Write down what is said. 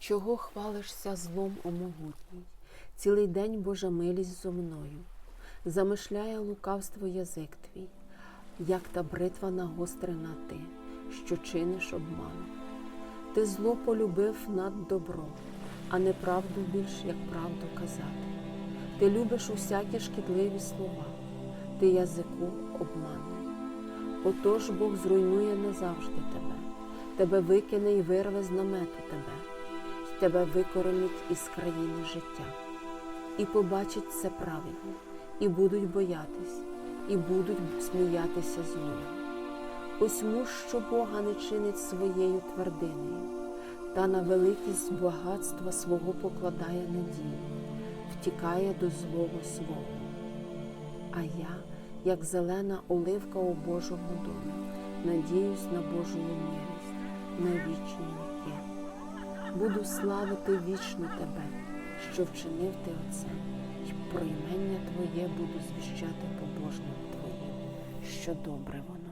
Чого хвалишся злом о могутній? Цілий день Божа милість зо мною, замишляє лукавство язик твій, як та бритва нагострена ти, що чиниш обман. Ти зло полюбив над добро, а неправду більш, як правду казати. Ти любиш усякі шкідливі слова, ти язику обмануй. Отож Бог зруйнує назавжди тебе, тебе викине і вирве з намету тебе, й тебе викоренить із країни життя. І побачать це правильно, і будуть боятись, і будуть сміятися з нього. Ось муж, що Бога не чинить своєю твердинею, та на великість багатства свого покладає надію, втікає до злого свого. А я, як зелена оливка у Божому домі, надіюсь на Божу милість, на вічні віки. Буду славити вічно тебе, що вчинив ти оце, і про імення Твоє буду звіщати побожним Твоїм, що добре воно.